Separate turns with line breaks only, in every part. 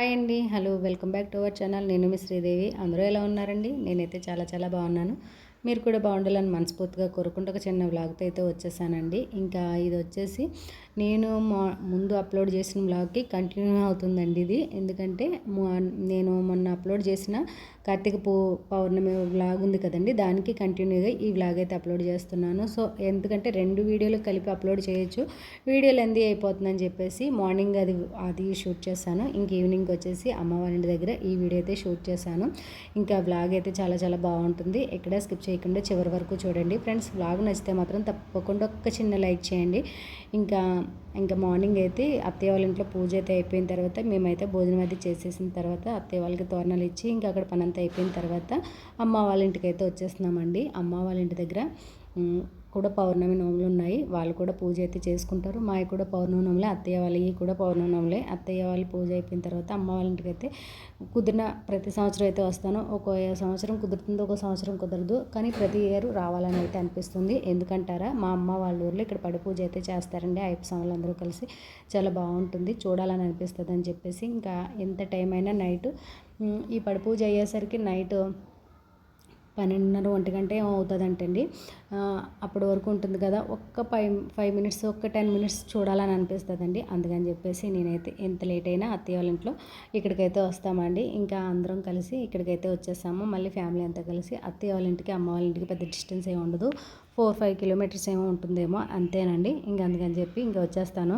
Hi అండి. Hello welcome back to our channel. నేను మీ శ్రీదేవి. అందరూ ఎలా ఉన్నారండి? నేనైతే చాలా చాలా బాగున్నాను. మీరు కూడా బాగుండాలని మనస్ఫూర్తిగా కోరుకుంటూ ఒక చిన్న వ్లాగ్తో అయితే వచ్చేసానండి. ఇంకా ఇది వచ్చేసి నేను మా ముందు అప్లోడ్ చేసిన వ్లాగ్కి కంటిన్యూ అవుతుందండి ఇది. ఎందుకంటే నేను మొన్న అప్లోడ్ చేసిన కార్తీక పూ పౌర్ణమి వ్లాగ్ ఉంది కదండి దానికి కంటిన్యూగా ఈ వ్లాగ్ అయితే అప్లోడ్ చేస్తున్నాను. సో ఎందుకంటే రెండు వీడియోలు కలిపి అప్లోడ్ చేయొచ్చు. వీడియోలు ఎంది అయిపోతుందని చెప్పేసి మార్నింగ్ అది అది షూట్ చేశాను. ఇంక ఈవినింగ్ వచ్చేసి అమ్మ ఇంటి దగ్గర ఈ వీడియో అయితే షూట్ చేశాను. ఇంకా వ్లాగ్ అయితే చాలా చాలా బాగుంటుంది. ఎక్కడ స్కిప్ చేయకుండా చివరి వరకు చూడండి. ఫ్రెండ్స్ వ్లాగ్ నచ్చితే మాత్రం తప్పకుండా ఒక్క చిన్న లైక్ చేయండి. ఇంకా ఇంకా మార్నింగ్ అయితే అత్తయ్య వాళ్ళ ఇంట్లో పూజ అయితే అయిపోయిన తర్వాత మేమైతే భోజనం అయితే చేసేసిన తర్వాత అత్తయ్య వాళ్ళకి తోరణాలు ఇచ్చి ఇంకా అక్కడ పని అంతా అయిపోయిన తర్వాత అమ్మ వాళ్ళ ఇంటికి అయితే వచ్చేస్తున్నామండి. అమ్మ వాళ్ళ ఇంటి దగ్గర కూడా పౌర్ణమి నోములు ఉన్నాయి. వాళ్ళు కూడా పూజ అయితే చేసుకుంటారు. మావి కూడా పౌర్ణమి నోములే అత్తయ్య వాళ్ళవి కూడా పౌర్ణమి నోములే. అత్తయ్య వాళ్ళు పూజ అయిపోయిన తర్వాత అమ్మ వాళ్ళ ఇంటికి అయితే కుదిరిన ప్రతి సంవత్సరం అయితే వస్తాను. ఒక సంవత్సరం కుదురుతుంది ఒక సంవత్సరం కుదరదు. కానీ ప్రతి ఇయర్ రావాలని అయితే అనిపిస్తుంది. ఎందుకంటారా? మా అమ్మ వాళ్ళ ఊర్లో ఇక్కడ పడి పూజ అయితే చేస్తారండి. అయ్యప్ప స్వాములు అందరూ కలిసి చాలా బాగుంటుంది. చూడాలని అనిపిస్తుంది అని చెప్పేసి ఇంకా ఎంత టైం అయినా నైట్ ఈ పడి పూజ అయ్యేసరికి నైట్ పన్నెండున్నర ఒంటి గంట ఏమో అప్పటి వరకు ఉంటుంది కదా ఒక్క ఫైవ్ ఫైవ్ మినిట్స్ ఒక్క టెన్ మినిట్స్ చూడాలని అనిపిస్తుందండి. అందుకని చెప్పేసి నేనైతే ఎంత లేట్ అయినా అత్తయ్య వాళ్ళ ఇంట్లో ఇక్కడికైతే వస్తామండి. ఇంకా అందరం కలిసి ఇక్కడికైతే వచ్చేసాము. మళ్ళీ ఫ్యామిలీ అంతా కలిసి అత్తయ్య వాళ్ళ ఇంటికి అమ్మ వాళ్ళ ఇంటికి పెద్ద డిస్టెన్స్ ఏమి ఉండదు. ఫోర్ ఫైవ్ కిలోమీటర్స్ ఏమో ఉంటుందేమో అంతేనండి. ఇంకా అందుకని చెప్పి ఇంకా వచ్చేస్తాను.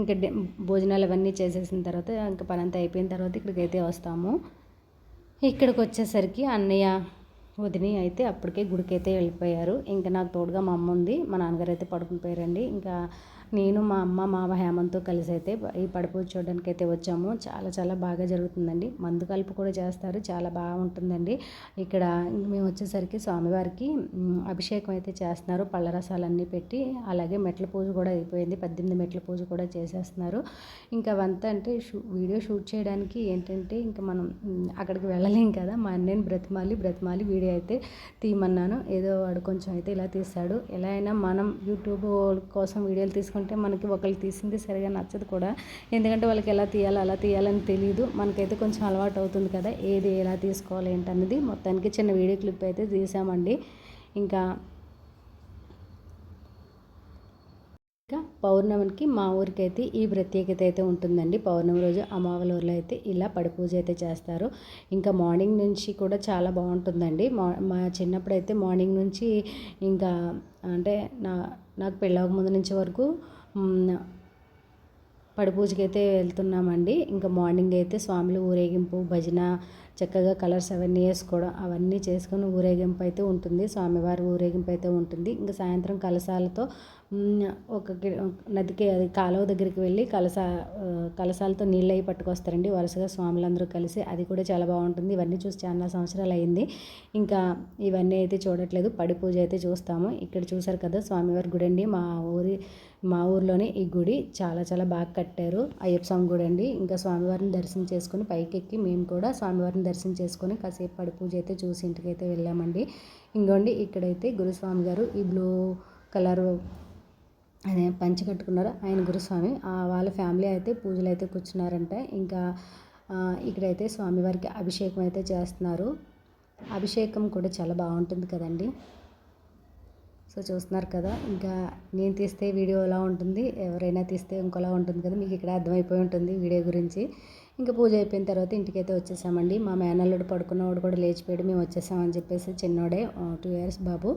ఇంకా భోజనాలు అవన్నీ చేసేసిన తర్వాత ఇంకా పని అంతా అయిపోయిన తర్వాత ఇక్కడికైతే వస్తాము. ఇక్కడికి వచ్చేసరికి అన్నయ్య వదిని అయితే అప్పటికే గుడికైతే వెళ్ళిపోయారు. ఇంకా నాకు తోడుగా మా అమ్మ ఉంది. మా నాన్నగారు అయితే పడుకుని పోయారండి. ఇంకా నేను మా అమ్మ మామ హేమంతో కలిసి అయితే ఈ పడుపు చూడడానికి అయితే వచ్చాము. చాలా చాలా బాగా జరుగుతుందండి. మందు కలుపు కూడా చేస్తారు. చాలా బాగుంటుందండి. ఇక్కడ మేము వచ్చేసరికి స్వామివారికి అభిషేకం అయితే చేస్తున్నారు. పళ్ళరసాలన్నీ పెట్టి అలాగే మెట్ల పూజ కూడా అయిపోయింది. పద్దెనిమిది మెట్ల పూజ కూడా చేసేస్తున్నారు. ఇంకా అవంతా అంటే షూ వీడియో షూట్ చేయడానికి ఏంటంటే ఇంకా మనం అక్కడికి వెళ్ళలేం కదా. మా అన్నయ్యని బ్రతిమాలి బ్రతిమాలి వీడియో అయితే తీయమన్నాను. ఏదో వాడు కొంచెం అయితే ఇలా తీస్తాడు. ఎలా అయినా మనం యూట్యూబ్ కోసం వీడియోలు తీసుకుని తీసుకుంటే మనకి ఒకళ్ళు తీసింది సరిగా నచ్చదు కూడా. ఎందుకంటే వాళ్ళకి ఎలా తీయాలి అలా తీయాలని తెలియదు మనకైతే కొంచెం అలవాటు అవుతుంది కదా ఏది ఎలా తీసుకోవాలి ఏంటన్నది. మొత్తానికి చిన్న వీడియో క్లిప్ అయితే తీసామండి. ఇంకా ఇంకా పౌర్ణమికి మా ఊరికి అయితే ఈ ప్రత్యేకత అయితే ఉంటుందండి. పౌర్ణమి రోజు అమ్మవాళ్ళ ఊర్లో అయితే ఇలా పడిపూజ అయితే చేస్తారు. ఇంకా మార్నింగ్ నుంచి కూడా చాలా బాగుంటుందండి. మా మా చిన్నప్పుడు అయితే మార్నింగ్ నుంచి ఇంకా అంటే నా నాకు పెళ్ళవక ముందు నుంచి వరకు పడిపూజకి అయితే వెళ్తున్నామండి. ఇంకా మార్నింగ్ అయితే స్వాములు ఊరేగింపు భజన చక్కగా కలర్స్ అవన్నీ వేసుకోవడం అవన్నీ చేసుకొని ఊరేగింపు అయితే ఉంటుంది. స్వామివారి ఊరేగింపు అయితే ఉంటుంది. ఇంకా సాయంత్రం కలశాలతో ఒక నదికి అది కాలువ దగ్గరికి వెళ్ళి కలస కలశాలతో నీళ్ళు అవి పట్టుకొస్తారండి. వరుసగా స్వాములందరూ కలిసి అది కూడా చాలా బాగుంటుంది. ఇవన్నీ చూసి చాలా సంవత్సరాలు అయింది. ఇంకా ఇవన్నీ అయితే చూడట్లేదు. పడి పూజ అయితే చూస్తాము. ఇక్కడ చూసారు కదా స్వామివారి గుడి అండి. మా ఊరి మా ఊర్లోనే ఈ గుడి చాలా చాలా బాగా కట్టారు. అయ్యప్ప స్వామి గుడి అండి. ఇంకా స్వామివారిని దర్శనం చేసుకుని పైకెక్కి మేము కూడా స్వామివారిని దర్శనం చేసుకొని కాసేపు పడి పూజ అయితే చూసి ఇంటికైతే వెళ్ళామండి. ఇంకోండి ఇక్కడైతే గురుస్వామి గారు ఈ బ్లూ కలర్ అదే పంచి కట్టుకున్నారు. ఆయన గురుస్వామి వాళ్ళ ఫ్యామిలీ అయితే పూజలు అయితే కూర్చున్నారంట. ఇంకా ఇక్కడైతే స్వామివారికి అభిషేకం అయితే చేస్తున్నారు. అభిషేకం కూడా చాలా బాగుంటుంది కదండి. సో చూస్తున్నారు కదా ఇంకా నేను తీస్తే వీడియో ఎలా ఉంటుంది ఎవరైనా తీస్తే ఇంకోలా ఉంటుంది కదా మీకు ఇక్కడ అర్థమైపోయి ఉంటుంది వీడియో గురించి. ఇంకా పూజ అయిపోయిన తర్వాత ఇంటికైతే వచ్చేసామండి. మా మేనల్లుడు పడుకున్నవాడు కూడా లేచిపోయాడు. మేము వచ్చేసామని చెప్పేసి చిన్నోడే టూ ఇయర్స్ బాబు.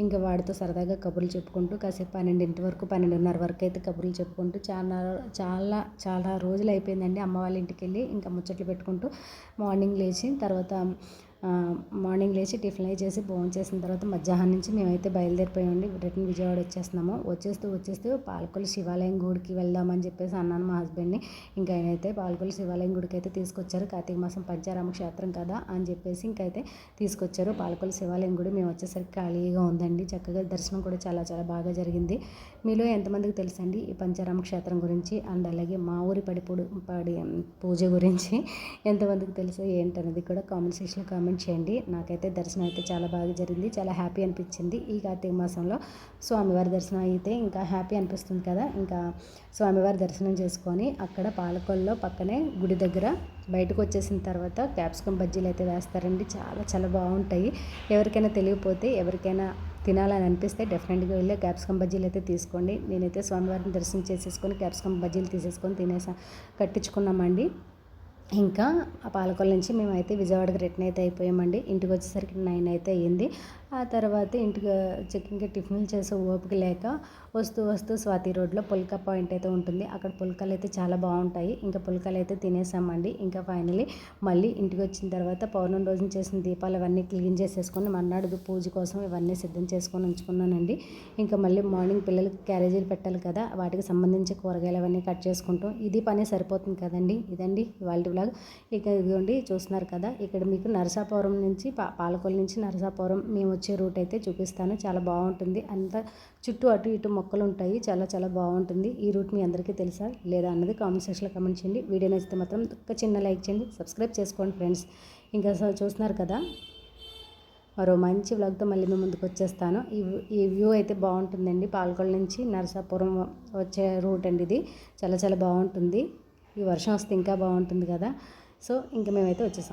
ఇంకా వాడితో సరదాగా కబుర్లు చెప్పుకుంటూ కాసేపు పన్నెండింటి వరకు పన్నెండున్నర వరకు అయితే కబుర్లు చెప్పుకుంటూ చాలా చాలా చాలా రోజులు అయిపోయిందండి. అమ్మ వాళ్ళ ఇంటికి వెళ్ళి ఇంకా ముచ్చట్లు పెట్టుకుంటూ మార్నింగ్ లేచి తర్వాత మార్నింగ్ లేచి టిఫిన్ అయి చేసి భోజనం చేసిన తర్వాత మధ్యాహ్నం నుంచి మేమైతే బయలుదేరిపోయామండి రిటర్న్ విజయవాడ వచ్చేస్తున్నాము. వచ్చేస్తూ వచ్చేస్తూ పాలకొల్లు శివాలయం గుడికి వెళ్దామని చెప్పేసి అన్నాను మా హస్బెండ్ని. ఇంకా ఆయనైతే పాలకొల్లు శివాలయం గుడికి అయితే తీసుకొచ్చారు. కార్తీక మాసం పంచారామ క్షేత్రం కదా అని చెప్పేసి ఇంకైతే తీసుకొచ్చారు. పాలకొల్లు శివాలయం గుడి మేము వచ్చేసరికి ఖాళీగా ఉందండి. చక్కగా దర్శనం కూడా చాలా చాలా బాగా జరిగింది. మీలో ఎంతమందికి తెలుసండి ఈ పంచారామ క్షేత్రం గురించి? అండ్ అలాగే మా ఊరి పడి పడి పూజ గురించి ఎంతమందికి తెలుసు? ఏంటనేది కూడా కామెంట్ సెక్షన్లో కామెంట్ కామెంట్ చేయండి. నాకైతే దర్శనం అయితే చాలా బాగా జరిగింది. చాలా హ్యాపీ అనిపించింది ఈ కార్తీక మాసంలో. స్వామివారి దర్శనం అయితే ఇంకా హ్యాపీ అనిపిస్తుంది కదా. ఇంకా స్వామివారి దర్శనం చేసుకొని అక్కడ పాలకొల్లో పక్కనే గుడి దగ్గర బయటకు వచ్చేసిన తర్వాత క్యాప్సికమ్ బజ్జీలు అయితే వేస్తారండి. చాలా చాలా బాగుంటాయి. ఎవరికైనా తెలియకపోతే ఎవరికైనా తినాలని అనిపిస్తే డెఫినెట్గా వెళ్ళి క్యాప్సికమ్ బజ్జీలు అయితే తీసుకోండి. నేనైతే స్వామివారిని దర్శనం చేసేసుకొని క్యాప్సికమ్ బజ్జీలు తీసేసుకొని తినేసా కట్టించుకున్నామండి. ఇంకా ఆ పాలకొల్ల నుంచి మేమైతే విజయవాడకి రిటర్న్ అయితే అయిపోయామండి. ఇంటికి వచ్చేసరికి నైన్ అయితే అయ్యింది. ఆ తర్వాత ఇంటికి చెక్కింగ్ టిఫిన్లు చేసే ఓపిక లేక వస్తూ వస్తూ స్వాతి రోడ్లో పుల్కా పాయింట్ అయితే ఉంటుంది. అక్కడ పుల్కాలు అయితే చాలా బాగుంటాయి. ఇంకా పుల్కాలు అయితే తినేసామండి. ఇంకా ఫైనలీ మళ్ళీ ఇంటికి వచ్చిన తర్వాత పౌర్ణమి రోజున చేసిన దీపాలు అవన్నీ క్లీన్ చేసేసుకొని మర్నాడు పూజ కోసం ఇవన్నీ సిద్ధం చేసుకొని ఉంచుకున్నానండి. ఇంకా మళ్ళీ మార్నింగ్ పిల్లలకి క్యారేజీలు పెట్టాలి కదా వాటికి సంబంధించి కూరగాయలు అవన్నీ కట్ చేసుకుంటాం. ఇది పని సరిపోతుంది కదండి. ఇదండి వాళ్ళ బ్లాగ్ ఇక ఇదిగోండి చూస్తున్నారు కదా ఇక్కడ మీకు నరసాపురం నుంచి పా పాలకొల్లు నుంచి నరసాపురం మేము వచ్చే రూట్ అయితే చూపిస్తాను. చాలా బాగుంటుంది. అంత చుట్టూ అటు ఇటు మొక్కలు ఉంటాయి. చాలా చాలా బాగుంటుంది. ఈ రూట్ మీ అందరికీ తెలుసా? లేదా అన్నది కామెంట్ సెక్షన్లో కమెంట్ చేయండి. వీడియో నచ్చితే మాత్రం ఒక చిన్న లైక్ చేయండి. సబ్స్క్రైబ్ చేసుకోండి ఫ్రెండ్స్. ఇంకా చూస్తున్నారు కదా? మరో మంచి వ్లాగ్తో మళ్ళీ మేము ముందుకు వచ్చేస్తాను. ఈ ఈ వ్యూ అయితే బాగుంటుందండి. పాల్గొండ నుంచి నరసాపురం వచ్చే రూట్ అండి ఇది. చాలా చాలా బాగుంటుంది. ఈ వర్షం వస్తే ఇంకా బాగుంటుంది కదా? సో ఇంకా మేమైతే వచ్చేసాం.